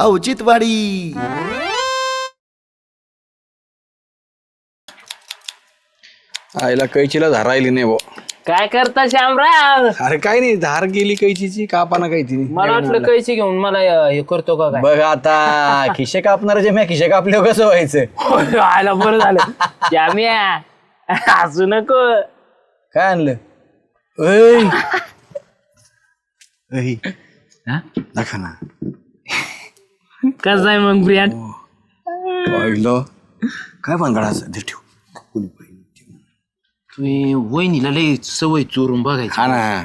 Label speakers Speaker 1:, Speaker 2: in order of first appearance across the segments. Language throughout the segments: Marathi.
Speaker 1: औचित्यवाडी.
Speaker 2: आईला कैचीला धार राहिली नाही भाऊ
Speaker 3: काय करता श्यामराव?
Speaker 2: अरे काय नाही धार गेली कैचीची कापाना काही तिने
Speaker 3: मला वाटलं कैसे घेऊन मला अं, हे करतो का काय?
Speaker 2: बघ आता खिशे कापणारे म्या खिशे कापले कसं व्हायचं?
Speaker 3: आयला बरं झालं. श्याम्या हसू नको.
Speaker 2: काय आणलं? ऐ. ऐ. दाखव ना.
Speaker 3: कसं आहे मग ब्रियान
Speaker 2: पाहिलं. काय भानगडाचं ते ठेव. कोणी पाहिलं.
Speaker 3: तुम्ही वहिनीला लय सवय चोरून बघायची.
Speaker 2: हा ना.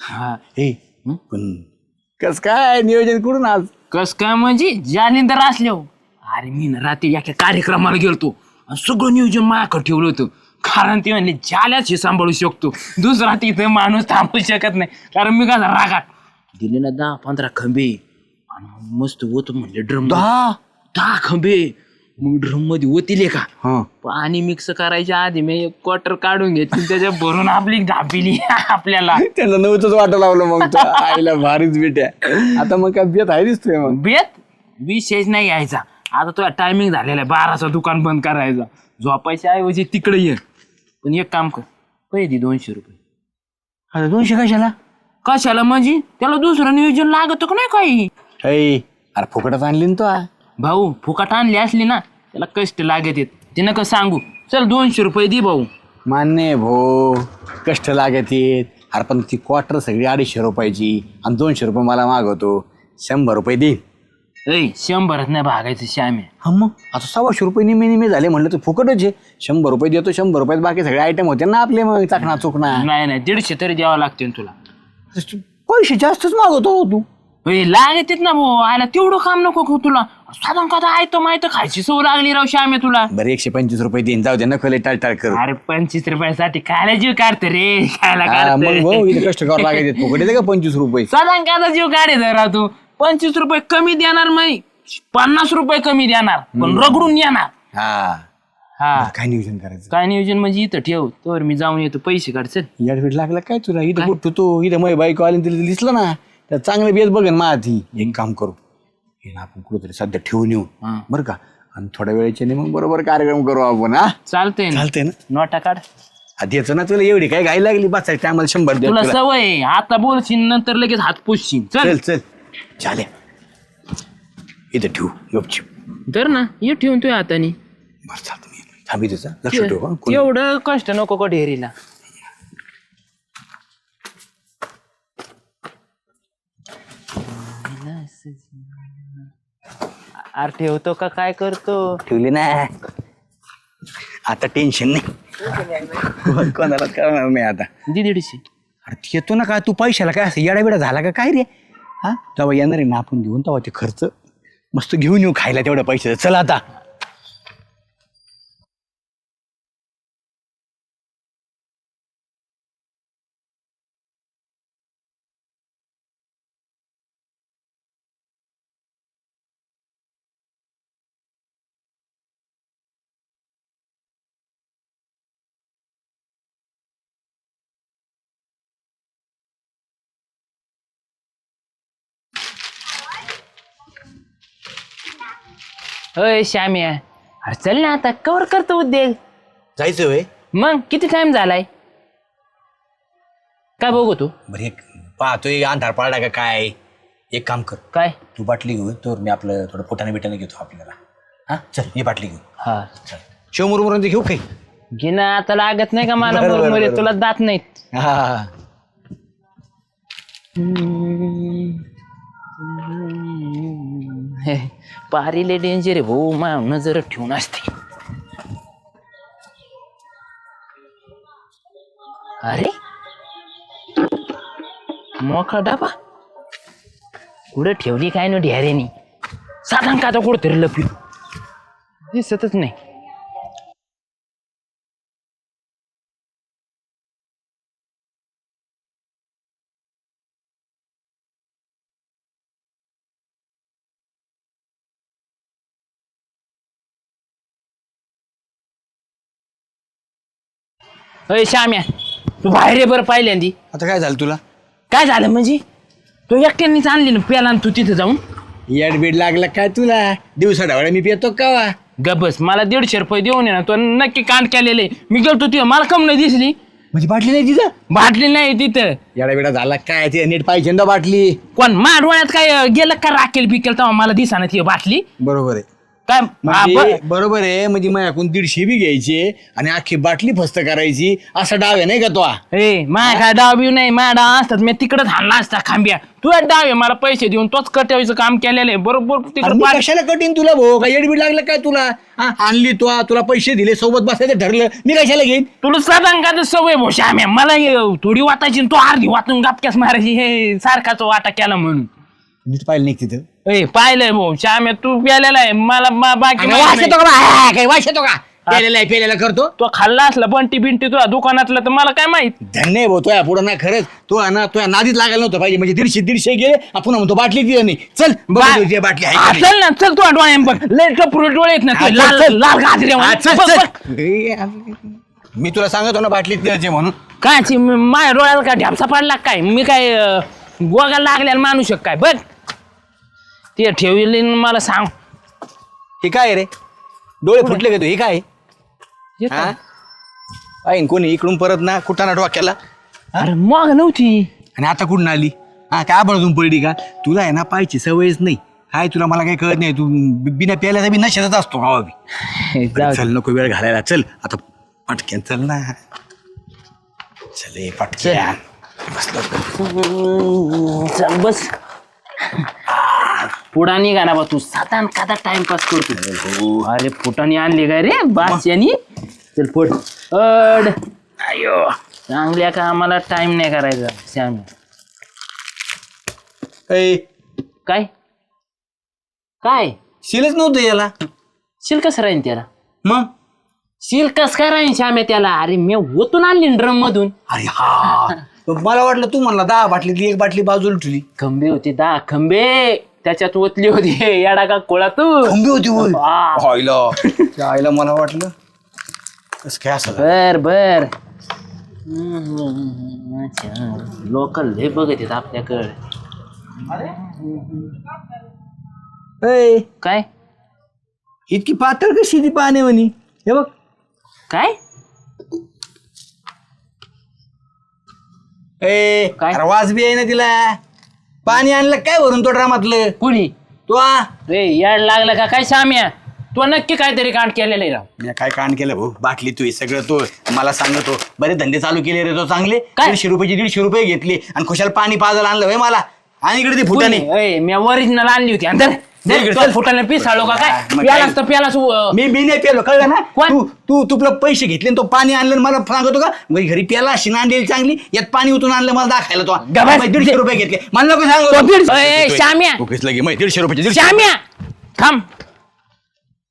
Speaker 3: हा.
Speaker 2: हे पण कस काय नियोजन करून आज?
Speaker 3: कस काय म्हणजे? जालिंदर असल्या अरे मी ना रात्री एका कार्यक्रमाला गेलतो. आणि सगळं नियोजन माझ्याकडे ठेवलं होतं. कारण ते म्हणले जाल्याच हे सांभाळू शकतो. दुसरा तिथं माणूस थांबू शकत नाही. कारण मी कसा रागात. दिले ना दहा पंधरा खंबे. आणि मस्त होत म्हणले ड्रम
Speaker 2: दहा
Speaker 3: दहा खंबे. मग ड्रममध्ये ओतिले का?
Speaker 2: हा.
Speaker 3: पाणी मिक्स करायच्या आधी मी एक क्वार्टर काढून घेतली त्याच्या भरून आपली झापिली आपल्याला.
Speaker 2: त्यांना नव्हतंच वाटा लावलं मग तो. आईला भारीच बेट्या आता मग काय बेत आहे दिसतोय मग?
Speaker 3: बेत? विशेष नाही यायचा. आता तुझा टायमिंग झालेला आहे. बाराचं दुकान बंद करायचं. झोपायच्या ऐवजी तिकडे ये. पण एक काम कर. पैसे दे दोनशे रुपये.
Speaker 2: आता दोनशे कशाला?
Speaker 3: कशाला म्हणजे? त्याला दुसरं नियोजन लागत का नाही काही?
Speaker 2: ऐ अरे फुकटात आणली ना तो आ.
Speaker 3: भाऊ फुकट आणली असली ना त्याला कष्ट लागत येत. ते नका सांगू? चल दोनशे रुपये दे भाऊ.
Speaker 2: मान्य आहे भो कष्ट लागत येत. अरे पण ती क्वार्टर सगळी अडीचशे रुपयाची आणि दोनशे रुपये मला मागवतो. शंभर रुपये देईन
Speaker 3: ऐ शंभरात नाही भागायचं श्यामे.
Speaker 2: हा मग आता सव्वाशे रुपये निमे निमे झाले म्हणलं तर फुकटच आहे. शंभर रुपये देतो शंभर रुपयात बाकी सगळे आयटम होते ना आपले मग चाकणा चुकणा
Speaker 3: नाही नाही दीडशे तरी द्यावं लागते तुला.
Speaker 2: पैसे जास्तच मागवतो हो तू.
Speaker 3: ए, लागत येत ना भाऊ. आयला तेवढं काम नको करू तुला. साधारण का आयतं माहीत खायची सवय लागली राव श्यामे तुला.
Speaker 2: बरं एकशे पंचवीस रुपये देईन. जाऊ दे नकले टाळटाळ कर.
Speaker 3: अरे पंचवीस रुपयासाठी खायला जीव काढते रे? खायला
Speaker 2: हा, मग
Speaker 3: काढते
Speaker 2: भाऊ इथे कष्ट करावं लागायचे. फुकट येते का पंचवीस रुपये?
Speaker 3: साधारण का जीव काढायचा राव तू. पंचवीस रुपये कमी देणार मी पन्नास रुपये कमी देणार पण रगडून येणार.
Speaker 2: हा.
Speaker 3: हा.
Speaker 2: काय नियोजन करायचं?
Speaker 3: काय नियोजन म्हणजे इथं ठेव. तर मी जाऊन येतो पैसे काढ चल.
Speaker 2: याडफीट लागला काय तुला? इथं कुठं तो? इथं माझी बाईक आली तिला दिसलं ना. तर चांगलं बेस बघेन मा ती एक काम करू. हे ना आपण कुठेतरी सध्या ठेवून येऊ.
Speaker 3: हा.
Speaker 2: बरं का? आणि थोड्या वेळेचे मग बरोबर कार्यक्रम करू आपण हा?
Speaker 3: चालतंय ना.
Speaker 2: चालतंय ना.
Speaker 3: नोटा काढ.
Speaker 2: आधी याचं ना तुला एवढी काय घाई लागली बस टायमाला शंभर द्या
Speaker 3: तुला
Speaker 2: तुला.
Speaker 3: सवय आहे. आता बोलशील नंतर लगेच हात पुसशील. चल.
Speaker 2: चल चल. चालेल इथं ठेवू गपचिप.
Speaker 3: तर ना. ये ठेवून तुझ्या हाताने.
Speaker 2: बरं चालतं मी थांबी त्याचा लक्ष ठेव हा. कोणी-
Speaker 3: एवढं कष्ट नको का ढेरीला अरे ठेवतो का? काय करतो?
Speaker 2: ठेवली ना. आता टेन्शन नाही. कोणाला करणार नाही आता?
Speaker 3: दे दीडशे
Speaker 2: अरे ते येतो ना काय तू पैशाला काय असं येडाबिडा झाला का? काय रे? हा? तेव्हा येणार आहे ना आपण घेऊन तेव्हा ते खर्च मस्त घेऊन येऊ खायला तेवढ्या पैशाचं. चला आता.
Speaker 3: अय श्याम्या अरे चल ना आता कवर करतो उद्योग.
Speaker 2: जायचं वय
Speaker 3: मग किती टाइम झालाय? काय बघू तू?
Speaker 2: बरं एक पाहतोय अंधार पाडला का काय? एक काम कर.
Speaker 3: काय?
Speaker 2: तू बाटली घेऊ तर मी आपलं थोडं पोटाने बिटाने घेतो आपल्याला. हा? चल ये बाटली घेऊ
Speaker 3: हा.
Speaker 2: चल. शिवमुरमुर घेऊ काही
Speaker 3: घे ना आता लागत नाही का मला
Speaker 2: बरं, बरं,
Speaker 3: मुरमुरे
Speaker 2: बरं.
Speaker 3: तुला दात नाहीत.
Speaker 2: हा. हे,
Speaker 3: पारीले डेंजर आहे भाऊ मा नजर ठेवून असते. अरे? मोकळा डाबा? कुठं ठेवली काय न ढेरेनी साधारण का कुठं तरी लपली दिसतच नाही. अय श्याम्या तू बाहेर ये बरं पहिल्यांदी.
Speaker 2: आता काय झालं तुला?
Speaker 3: काय झालं म्हणजे? तू एकट्यानेच आणली ना प्याला आणि तू तिथे जाऊन.
Speaker 2: येड बीड लागला काय तुला? दिवसा ढवळ्या मी पितो का?
Speaker 3: गबस मला दीडशे रुपये देऊन ये ना तो नक्की कांड केलेले. मी गेलतो तिथं मला कम नाही दिसली.
Speaker 2: म्हणजे बाटली नाही तिथं?
Speaker 3: बाटली नाही तिथं.
Speaker 2: येडा बिडा झाला काय ते नीट पाहिजे ना बाटली.
Speaker 3: कोण मा डोळ्यात काय अं, गेलं का राखेल बिकेल तेव्हा मला दिसा ती बाटली?
Speaker 2: बरोबर आहे.
Speaker 3: काय?
Speaker 2: म्हणजे
Speaker 3: ब-
Speaker 2: बरोबर आहे म्हणजे माझ्याकडून दीडशे बी घ्यायचे आणि अख्खी बाटली फस्त करायची. असा डाव आहे नाही का तो?
Speaker 3: ए माय काय डाव बिव नाही माय डाव असतात मी तिकडच हाणला असता खांब्या. तुझा डाव आहे मला पैसे देऊन तोच कटवायचं काम केलेलं आहे. बरोबर
Speaker 2: अरे
Speaker 3: तिकडे
Speaker 2: कशाला कठीण तुला भाऊ? काय येडबीड लागलं काय तुला? हा, आणली तू तुला पैसे दिले सोबत बसायचं ठरलं. मी कशाला घेईन?
Speaker 3: तुला सदांकाच सवय भो श्याम्या. मला हे थोडी वाटायची आणि तू अर्धी वाटून गापक्यास मारायची. हे सारखाच वाटा केला म्हणून.
Speaker 2: नीट पाहिलं नाही तिथं?
Speaker 3: ए पाहिलंय भाऊ. श्याम्या तू प्यालेला आहे. मला मा- बाकी
Speaker 2: अगं,
Speaker 3: माहीत
Speaker 2: वास
Speaker 3: नाही.
Speaker 2: येतो का बा? हा, काय वास येतो का? पेलेला आहे, पेलेला करतो.
Speaker 3: तो खाल्ला असला बंटी बिंटी तुझ्या दुकानातलं तर मला काय माहीत?
Speaker 2: धन्य आहे भाऊ तो पुढं ना खरंच. तो आहे ना तो नादीत लागायला नव्हतं पाहिजे. म्हणजे दीडशे दीडशे गेले आपण म्हणतो बाटली दिली नाही. चल बघ तुझी बाटली आहे का नाही.
Speaker 3: चल ना चल तू डोळे बघ. लय टपुरे डोळे आहेत ना
Speaker 2: हा,
Speaker 3: तुझे,
Speaker 2: चल,
Speaker 3: लाल
Speaker 2: चल.
Speaker 3: लाल गाजरे
Speaker 2: हा, चल, मी तुला सांगतो ना बाटलीत द्यायचे म्हणून.
Speaker 3: कायची म- माझ्या डोळ्याला काय ढापसा पडला काय? मी काय अं, गोगाला लागल्याला मानू शक काय? बघ. ते ठेवली न मला सांग.
Speaker 2: हे काय रे? डोळे फुटले का तू? हे काय
Speaker 3: हे
Speaker 2: हा?
Speaker 3: काय?
Speaker 2: कोणी इकडून परत ना कुठं डोक्याला?
Speaker 3: अरे मग नव्हती.
Speaker 2: आणि आता कुठून आली? हा काय बळजून पडली का? तुला आहे ना पायची सवयच नाही. काय तुला मला काही कळत नाही. तू बि- बिना प्यायला बी नशेतच असतो गावा बी.
Speaker 3: जाऊ दे.
Speaker 2: चल नको वेळ घालायला. चल आता पटक्यान चल ना. चल ए, पटक्यान
Speaker 3: चल बस. पुढा निघा ना बा तू. सातान कादा टाइमपास करतो अरे फुटाने आणली काय रे? बास यांनी. चल पुढ अड. अयो. चांगल्या का आम्हाला टाइम नाही करायचा श्याम. काय? काय?
Speaker 2: शिलच नव्हतं याला.
Speaker 3: शिल्कस राहीन त्याला?
Speaker 2: मग?
Speaker 3: शिल्कस काय राहीन श्याम्या त्याला? अरे मी ओतून आणली ड्रम मधून.
Speaker 2: अरे हा. मला वाटलं तू म्हणला दहा बाटलीतली एक बाटली बाजूला ठेवली.
Speaker 3: खंबे होते दहा खंबे. त्याच्यात ओतली होती. येडा का कोळा तू
Speaker 2: खंबी होती होय. आईला. त्या आईला मला वाटलं कसं काय असं
Speaker 3: बर बर. लोकल हे बघत आहेत आपल्याकडे.
Speaker 2: ए,
Speaker 3: काय?
Speaker 2: इतकी पातळ कशी ती पाणी म्हणी? हे बघ.
Speaker 3: काय?
Speaker 2: ए
Speaker 3: काय?
Speaker 2: अरे वाज बी आहे ना तिला. पाणी आणलं काय भरून तो ड्रामातलं?
Speaker 3: कुणी?
Speaker 2: तो आ?
Speaker 3: रे याड लागलं का? काय साम्या? तो नक्की काहीतरी कांड केलेलं आहे राव.
Speaker 2: मी काय कांड केलं भाऊ? बाटली तू हे सगळं तो मला सांगतो. बरे धंदे चालू केले रे तो चांगले.
Speaker 3: काय?
Speaker 2: दीडशे रुपयाचे दीडशे रुपये घेतले आणि खुशाल पाणी पाजायला आणलं. होय मला? आणि इकडे ती फुटाने
Speaker 3: मी ओरिजिनल आणली होती. अंदर
Speaker 2: चल.
Speaker 3: फुटाने पिसाळलो का काय
Speaker 2: मग काय?
Speaker 3: प्यालाच अं,
Speaker 2: मी मी नाही पेलो कळलं ना?
Speaker 3: कोण?
Speaker 2: तू तू तुला पैसे घेतले आणि तो पाणी आणलं आणि मला सांगतो का? मग घरी प्याला अशी आणलेली चांगली यात पाणी उतरून आणलं मला दाखायला तो.
Speaker 3: गबास.
Speaker 2: मग दीडशे रुपये घेतले. मला नको सांगू.
Speaker 3: तो दीडशे- ए, श्याम्या.
Speaker 2: तू घेतलं की मग दीडशे रुपये दीडशे
Speaker 3: श्याम्या. थांब.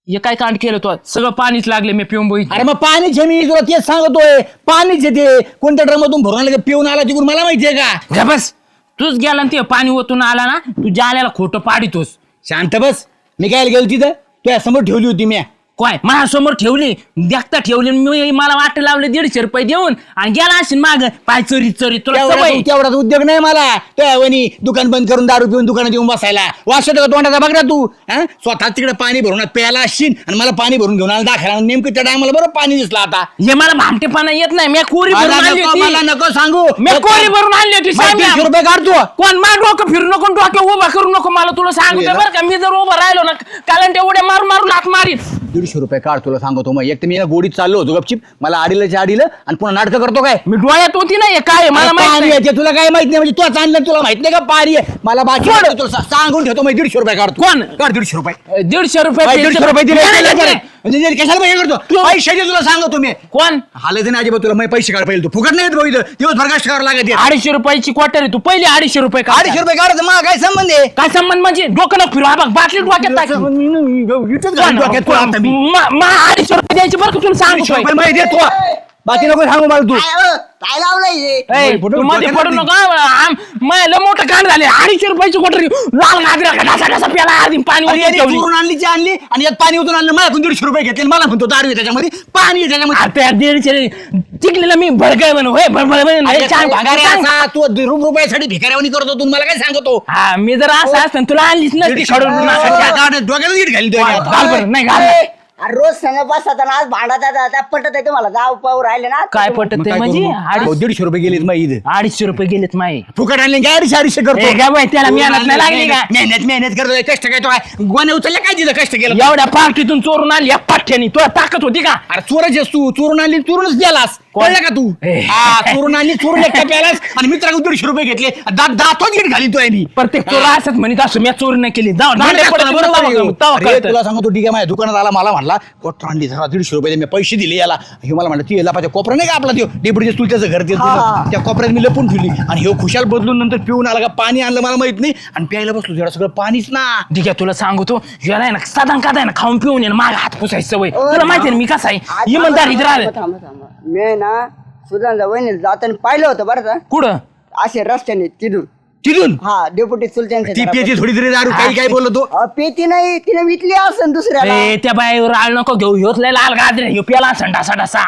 Speaker 3: हे काय कांड केलं तो? सगळं पाणीच लागले मी पिऊन बघितलं
Speaker 2: अरे मग पाणीच आहे मी तुला तेच सांगतोय. पाणीच आहे ते कोणत्या ड्रमातून भरून आलं का पिऊन आला तिकडून मला माहितीये का?
Speaker 3: जा बस. तूच गेला ना ते पाणी ओतून आला ना तू जाल्याला खोटं पाडितोस.
Speaker 2: शांत बस. मी काय गेलो तिथं? तुझ्या समोर ठेवली होती मी
Speaker 3: काय? माझ्यासमोर ठेवली देखता ठेवली मी मला वाट लावले दीडशे रुपये देऊन आणि गेला असेल माग. पाय चोरी चोरी तुला
Speaker 2: तेवढा
Speaker 3: सवय.
Speaker 2: उद्योग नाही मला. त्या दुकान बंद करून दारू पिऊन दुकानात येऊन बसायला. वास येतो का तोंडाचा बघ ना तू हा? स्वतः तिकडे पाणी भरून प्यायला असशील आणि मला पाणी भरून घेऊन आला दाखवायला नेमकं त्या टायमाला बरं पाणी दिसलं आता.
Speaker 3: हे मला भामटेपणा येत नाही. मी कोरी भरून
Speaker 2: मला
Speaker 3: आणली
Speaker 2: नको मला
Speaker 3: होती
Speaker 2: नको सांगू.
Speaker 3: मी कोरी भरून आणली होती.
Speaker 2: दीडशे रुपये काढतो.
Speaker 3: कोण मा डोकं फिरू नको डोकं उभा करू नको मला तुला सांगतो
Speaker 2: ना?
Speaker 3: बरं का. मी जर उभं राहिलो ना कारण ते उड्या मारून मारून लात मारीन.
Speaker 2: दीडशे रुपये काढ तुला सांगतो मग. एक तर मी ना गोडीत चाललो होतो गपचिप. मला आडीलं आडीलं आणि पुन्हा नाटकं करतो काय?
Speaker 3: मी डोळ्यात होती ना हे काय मला माहीत नाही.
Speaker 2: आहे ते तुला काय माहीत नाही? म्हणजे तू आणलं तुला माहीत नाही का पारी आहे? मला बाकी वाटतं तुला सा- सांगून ठेवतो मग दीडशे रुपये काढतो.
Speaker 3: कोण?
Speaker 2: काढ दीडशे रुपये.
Speaker 3: दीडशे रुपये
Speaker 2: बाई, दीडशे रुपये दिले
Speaker 3: नाही, नाही, नाही.
Speaker 2: म्हणजे कशाला पैसे करतो दे तुला सांगतो मी.
Speaker 3: कोण?
Speaker 2: हालत नाही अजिबात तुला मग पैसे काढ पहिले तू. फुकट नाही इथं. दिवसभर कष्ट करावं लागत आहे.
Speaker 3: अडीचशे रुपयाची क्वार्टर तू. पहिले अडीचशे रुपये काढ.
Speaker 2: अडीचशे रुपये काढायचं मग काय संबंध आहे?
Speaker 3: काय संबंध म्हणजे? डोकं नको फिरू हा बघ बाटली डोक्यात टाक.
Speaker 2: घालून
Speaker 3: अडीचशे रुपये द्यायचे बरं का तुला
Speaker 2: अडीचशे रुपये मध्ये देतो बाकी नको सांगू मला तू
Speaker 1: काय हो? काय लावलंय हे?
Speaker 3: ए, तू मध्ये पडू
Speaker 2: नाही.
Speaker 3: नका आम- मला मोठं कांड झाले अडीचशे रुपयाची कोटरी लाल ढासा ढासा प्याला आधी पाणी ठेवली
Speaker 2: चोरून आणली ची आणली आणि यात पाणी ओतून आणलं माझ्याकडून दीडशे रुपये घेतले मला म्हणतो दारू आहे त्याच्यामध्ये पाणी आहे त्याच्यामध्ये
Speaker 3: आता या दीडशे चिकलेला मी भडकाय म्हणून होय भडभड.
Speaker 2: अरे
Speaker 3: हे छान
Speaker 2: भागारे
Speaker 3: सांग.
Speaker 2: असा तू रुप रुपयासाठी भिकाऱ्यावानी करतो तू मला काय सांगतो
Speaker 3: हा मी जर असं असतं तुला आणलीच नसती
Speaker 2: दीडशे
Speaker 3: खडून.
Speaker 2: डोक्याला नीट घाली तो आता.
Speaker 3: घाल बरं नाही घाल
Speaker 1: अरे रोज संग आणि आज आहेत, आता पटत आहे तुम्हाला. जाऊ पाहू राहिले ना.
Speaker 3: काय पटत
Speaker 2: काय
Speaker 3: म्हणजे?
Speaker 2: करू?
Speaker 3: अडीच-
Speaker 2: दीडशे रुपये गेलेत इथे.
Speaker 3: अडीचशे रुपये गेलेत माये
Speaker 2: फुकट आणले काय अडीचशे अडीचशे करतो.
Speaker 3: काय बाई, त्याला मेहनत नाही लागली का?
Speaker 2: मेहनत मेहनत करतो कष्ट काय तो गोण्या उचलल्या काय तिथं कष्ट केलं?
Speaker 3: एवढ्या पार्टीतून चोरून आणली या पाठ्यानी. तुला ताकद होती का?
Speaker 2: अरे चोरच आहेस तू चोरून आणली चोरूनच गेलास? कळलं का तू. हा चोरून आणली चोरून एकटा प्यालास आणि मित्राकडून दीडशे रुपये घेतले. दात दातच नीट घाली तो आहे मी
Speaker 3: प्रत्येक चोर असत म्हणत असं मी चोरी नाही केली. जाऊ भांडे
Speaker 2: बरोबर आहे.
Speaker 3: तवा
Speaker 2: अरे,
Speaker 3: कळतं.
Speaker 2: तुला सांगतो ठीक आहे माझ्या दुकानात आला मला म्हणला कोट आणली जरा दीडशे रुपये दे. मी पैसे दिले याला. हे मला म्हणलं ती याला पाहिजे कोपरा नाही का आपला त्यो? डेपुटीच्या चुलत्याचं घर ते
Speaker 1: हा.
Speaker 2: त्या कोपऱ्यात मी लपून ठेवली. आणि हे खुशाल बदलून नंतर पिऊन आला का पाणी आणलं मला माहीत नाही. आणि प्यायला बसलो तेवढं सगळं पाणीच ना.
Speaker 3: ठीक आहे तुला सांगतो याला आहे ना साधा का आहे ना खाऊन पिऊन ना माझा हात पुसायची सवय. तुला माहिती आहे ना मी कसा आहे? राहिलं.
Speaker 1: थांबा, थांबा. मी ना सुधांचा वहिनी जाताना पाहिलं होतं बरं का.
Speaker 3: कुठं?
Speaker 1: असे रस्त्याने तिथून.
Speaker 2: तिथून?
Speaker 1: हा डेप्युटी सुलतान
Speaker 2: ती पेची थोडी तरी दारू काही काय बोललो तो.
Speaker 1: पेती नाही तिने विकली असेल दुसऱ्याला.
Speaker 3: ए त्या बाईवर आळ नको घेऊ. ह्योच लय लाल गाजरे ह्यो प्याला संडासा डासा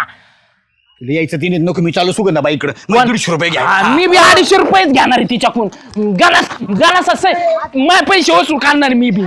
Speaker 2: तुला यायचं तिने नको मी चालू सुगंधा बाईकडे दीडशे रुपये घ्या.
Speaker 3: मी बी अडीचशे रुपयेच घेणार आहे तिच्याकडून. गणास गणास असं माझे पैसे वसूल काढणार मी बी.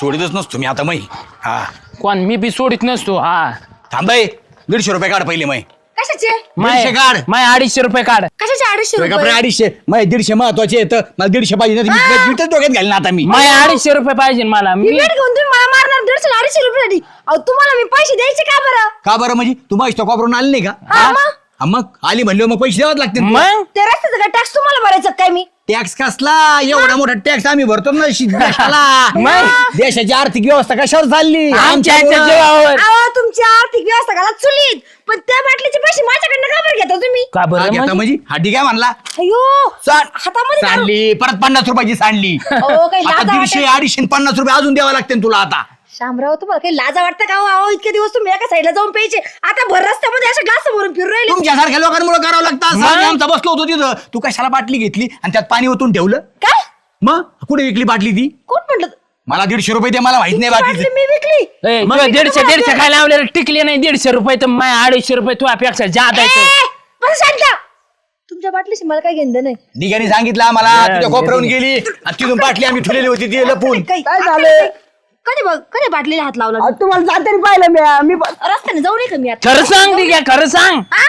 Speaker 2: सोडतच नसतो मी आता मै. हा.
Speaker 3: कोण? मी बी सोडित नसतो हा.
Speaker 2: थांबाय दीडशे रुपये काढ पहिले मै
Speaker 4: कशाचे?
Speaker 3: माय
Speaker 2: दीडशे काढ.
Speaker 3: माय अडीचशे रुपये काढ.
Speaker 4: कशाचे अडीचशे रुपये?
Speaker 2: अडीचशे मै दीडशे महत्त्वाचे येतं मला दीडशे पाहिजे नाही तर मी- मी तर डोक्यात घालीन आता मी.
Speaker 3: माय अडीचशे रुपये पाहिजे मला. मी
Speaker 4: भेट घेऊन तुम्ही मला मारणार दीडशे अडीचशे रुपयासाठी अहो तुम्हाला मी पैसे द्यायचे का बरं?
Speaker 2: का बरं म्हणजे? तू माझ्या वापरून आली नाही का?
Speaker 4: हा मग?
Speaker 2: हा, मग? आली म्हणलं मग पैसे द्यावाच लागतील.
Speaker 3: मग?
Speaker 4: ते रस्त्याचं काय टॅक्स तुम्हाला भरायचं काय मी?
Speaker 2: टॅक्स कसला? एवढा मोठा टॅक्स आम्ही भरतो ना शि- देशाला.
Speaker 3: मग?
Speaker 2: देशाची आर्थिक व्यवस्था कशावर चालली?
Speaker 3: आमच्या
Speaker 2: आमच्यामुळं.
Speaker 3: ह्याच्या जीवावर.
Speaker 4: अहो तुमची आर्थिक व्यवस्था घाला चुलीत. पण त्या बाटलीचे पैसे माझ्याकडनं का बरं घेता तुम्ही?
Speaker 3: का
Speaker 2: हा,
Speaker 3: बरं
Speaker 2: घेता
Speaker 3: म्हणजे?
Speaker 2: म्हणजे हाडी काय म्हणला.
Speaker 4: अयो
Speaker 2: सांड-
Speaker 4: हातामध्ये दारू.
Speaker 2: सांडली परत पन्नास रुपयाची सांडली.
Speaker 4: अहो, काही
Speaker 2: आता
Speaker 4: लाजा
Speaker 2: दीडशे अडीचशे पन्नास रुपये अजून द्यावं लागतील तुला आता.
Speaker 4: शामराव तुम्हाला काही लाजा वाटतं का हो? इतके दिवस तुम्ही एका साईडला जाऊन प्यायचे. आता भर रस्त्यामध्ये अशा ग्लास भरून फिरून राहिले.
Speaker 2: तुमच्यासारख्या लोकांमुळे करावं लागतं असं. आमचा बसलो होतो तिथं. तू कशाला बाटली घेतली आणि त्यात पाणी ओतून ठेवलं?
Speaker 4: काय?
Speaker 2: मग? कुठे विकली बाटली ती?
Speaker 4: कोण म्हटलं
Speaker 2: मला दीडशे रुपये दे मला माहीत नाही
Speaker 4: बाटली मी विकली.
Speaker 3: ए,
Speaker 4: मग
Speaker 3: तुला
Speaker 4: मी
Speaker 3: दीडशे दीडशे काय लावलेलं? टिकले नाही दीडशे रुपये तर माय अडीचशे रुपये तुझ्यापेक्षा जादा आहे
Speaker 4: ए, बस शांत. तुमच्या बाटलीशी मला काय घेणं नाही.
Speaker 2: निघानी सांगितलं आम्हाला. तुझ्या कोपऱ्याहून. गेली. आणि तिथून बाटली आम्ही ठेवलेली होती ती लपून.
Speaker 1: काय झालं?
Speaker 4: कधी बघ कधी बाटलीला हात लावला
Speaker 1: अहो, तुम्हाला जाताना पाहिलं मी मी
Speaker 4: रस्त्याने जाऊ नये का मी आता?
Speaker 3: खरं सांग ठीक आहे खरं सांग.
Speaker 4: हा?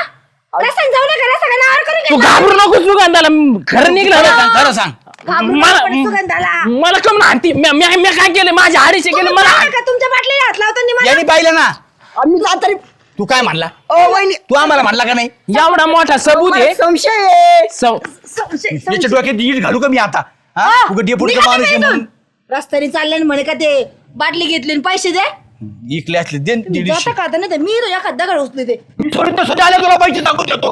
Speaker 4: रस्त्याने जाऊ नये का? रस्ता काय नावावर करून
Speaker 3: तू
Speaker 4: घेतला?
Speaker 3: घाबरू नको सुगंधाला खरं निघलं
Speaker 2: खरं
Speaker 3: ना
Speaker 2: सांग खरं सांग.
Speaker 4: घाबरून
Speaker 3: मला
Speaker 4: सुगंधाला.
Speaker 3: मला कम मी मी- मी काय केलं? माझ्या अडीचशे केलं
Speaker 4: तुम्ही
Speaker 3: मला
Speaker 4: पाहिलं का तुमच्या बाटलीला हात लावताना मला?
Speaker 2: यांनी पाहिलं ना.
Speaker 1: आम्ही जाताना
Speaker 2: तू काय म्हणला?
Speaker 1: ओ वहिनी
Speaker 2: तू आम्हाला म्हणला का नाही?
Speaker 3: एवढा मोठा सबूत आहे.
Speaker 1: मला संशय आहे.
Speaker 3: सौ-
Speaker 4: संशय-
Speaker 2: याच्या
Speaker 4: संशय.
Speaker 2: डोक्यात ईट घालू का मी आता? हा?
Speaker 4: हा,
Speaker 2: उगाच डेपुटीचा
Speaker 4: निघा
Speaker 2: माणूस आहे
Speaker 4: तुम्ही
Speaker 2: म्हणून.
Speaker 4: इथून. रस्त्याने चालले आणि म्हणे का ते? बाटली घेतली आणि पैसे दे.
Speaker 2: इकले असले दे न दीडशे.
Speaker 4: जाता का आता नाही तर मी तो एखाद दगड उचले ते
Speaker 2: आल्या तुला पैसे सांगू देतो.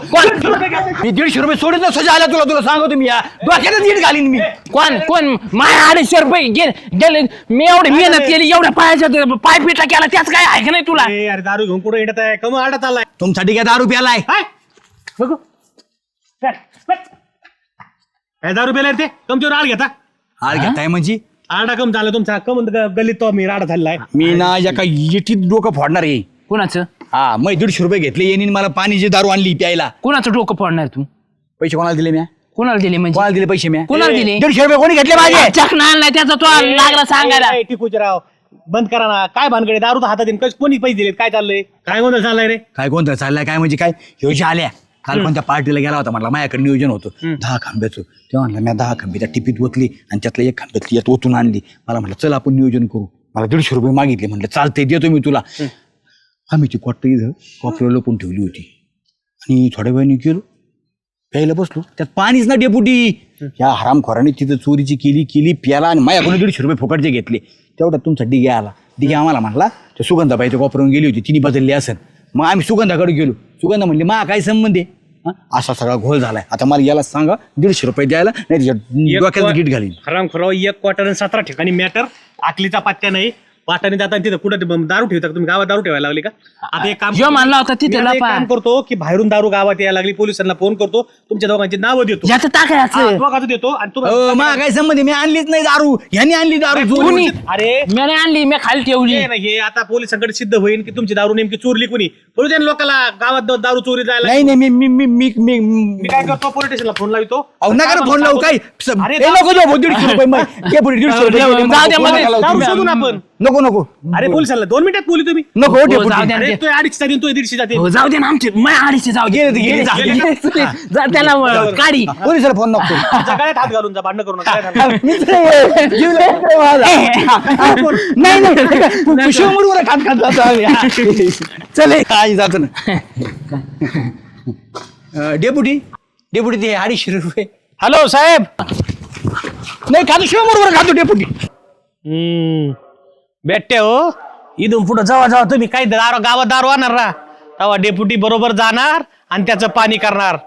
Speaker 2: मी दीडशे रुपये सोडीत नसतो आल्या तुला तुला सांगतो मी या डोक्यात ईट घालीन मी.
Speaker 3: कोण? कोण? माझ्या अडीचशे रुपये गेले गेले मी एवढी मेहनत केली एवढ्या पायाच्या पाय पिठा केला त्याच काय आहे का नाही तुला?
Speaker 5: ए, अरे दारू घेऊन कुठे येत आहे? कम आडत आलाय?
Speaker 2: तुमसाठी काय दारू प्यालाय.
Speaker 5: बघू. काय दारू पेलाय ते तुमच्यावर आड घेता.
Speaker 2: हार घेताय म्हणजे?
Speaker 5: आरडा कम झाला तुमचा. कम ग- गल्लीत तो मी राडा झालाय
Speaker 2: मी ना एका इटीत डोकं फोडणार आहे.
Speaker 3: कुणाचं?
Speaker 2: हा मग दीडशे रुपये घेतले यांनी मला पाणी जी दारू आणली प्यायला
Speaker 3: कुणाचं डोकं पडणार तू?
Speaker 2: पैसे कोणाला दिले म्या?
Speaker 3: कुणाला दिले म्हणजे?
Speaker 2: कोणाला दिले पैसे म्या?
Speaker 3: कुणाला दिले?
Speaker 2: दीडशे रुपये कोणी घेतले माझे?
Speaker 3: चकना आणलाय त्याचा तो लागला सांगायला.
Speaker 5: ए, बंद करा ना. काय भानगडे दारू तर हातात येईन कस कोणी पैसे दिलेत? काय चाललंय? काय गोंधळ चाललाय रे?
Speaker 2: काय कोणतं चाललंय? काय म्हणजे काय? ह्यो आल्या. काल कोणत्या पार्टीला गेला होता म्हटलं माझ्याकडे नियोजन होतं. दहा खांब्याचं. तेव्हा म्हणलं मी दहा खांबे त्या टिपीत ओतली आणि त्यातलं एक खांब्यातली यात ओतून आणली. मला म्हटलं चल आपण नियोजन करू. मला दीडशे रुपये मागितले म्हटलं चालतंय देतो मी तुला. आम्ही ती कॉट इथं कॉपऱ्यावर लपून ठेवली होती. आणि थोड्या वेळाने गेलो प्यायला बसलो. त्यात पाणीच ना डेपुटी. या हरामखोराने तिथं चोरीची केली केली प्याला आणि माझ्याकडून दीडशे रुपये फुकटचे घेतले. तेवढ्यात तुमचा डिग्या आला. डिग्या आम्हाला म्हणला त्या सुगंधाबाईच्या कॉपऱ्यावरून गेली होती तिने बदलली असेल मग आम्ही सुगंधाकडे गेलो. सुगंधा म्हणली मा काय संबंध आहे? हा? असा सगळा घोळ झालाय. आता मला याला सांगा दीडशे रुपये द्यायला नाही त्याच्या डोक्याचं गीट घालीन.
Speaker 5: हराम खराव एक क्वार्टर आणि सतरा ठिकाणी मॅटर आकलीचा पत्त्या नाही. वाटाने जाताना तिथं कुठं दारू ठेवता का तुम्ही गावात दारू ठेवायला लागली का? आता एक काम
Speaker 3: जो मानला होता
Speaker 5: मी
Speaker 3: तिथे
Speaker 5: आता एक
Speaker 3: लपा.
Speaker 5: काम करतो की बाहेरून दारू गावात यायला लागली पोलिसांना फोन करतो तुमच्या दोघांची नावं देतो.
Speaker 3: ज्याचं
Speaker 5: हा,
Speaker 3: टाकायचं
Speaker 5: दोघांचं देतो आणि
Speaker 2: अहो,
Speaker 5: तुम्हाला
Speaker 2: मा काय संबंध मी आणलीच नाही दारू. ह्यानी आणली दारू.
Speaker 3: कोणी?
Speaker 2: चोरून.
Speaker 5: अरे.
Speaker 3: मी नाही आणली मी खाली ठेवली.
Speaker 5: हे हे आता पोलिसांकडे सिद्ध होईल की तुमची दारू नेमकी चोरली कोणी? कळू द्या ना लोकांना गावात द- दारू चोरी जायला
Speaker 2: नाही नाही मी मी मी मी मी
Speaker 5: मी. काय करतो पोलीस स्टेशनला फोन लावतो.
Speaker 2: अहो नका रे फोन लावू काय? स-
Speaker 5: अरे
Speaker 2: नको जाऊ भाऊ, दीडशे रुपये मग. ते पुढे दीडशे रुपये
Speaker 3: जाऊ द्या मध्ये.
Speaker 5: दारू. शोधून आपण.
Speaker 2: नको नको
Speaker 5: अरे पोलिसांना दोन मिनिटात बोलू तुम्ही
Speaker 2: नको
Speaker 3: हो. जाऊ द्या ना
Speaker 5: अरे
Speaker 3: ते.
Speaker 5: अडीचशे दीडशे जाते
Speaker 3: हो, जाऊ दे ना आमचे मै अडीचशे जाऊ दे
Speaker 2: गेले ते, गेले,
Speaker 3: गेले,
Speaker 2: गेले.
Speaker 3: गेले. जा त्याला अं, काढी
Speaker 2: पोलिसाला फोन नको करू.
Speaker 5: तुमच्या गळ्यात हात घालून जा भांडण करू नका गळ्यात हात घालून.
Speaker 2: मित्र आहे, जीव लागतोय माझा. नाही नाही शिवमुडवर खात खात जातो आम्ही. हा. चल आई जातो ना अं, डेपुटी डेपुटी ते अडीचशे रुपये
Speaker 5: हॅलो साहेब
Speaker 2: नाही खातो शिवमुडवर खातो डेपुटी
Speaker 5: हम्म भेटते हो इथून पुढं जावा जावा तुम्ही. काही दारो गावात दारू आणणार ना तेव्हा डेप्युटी बरोबर जाणार आणि त्याचं पाणी करणार.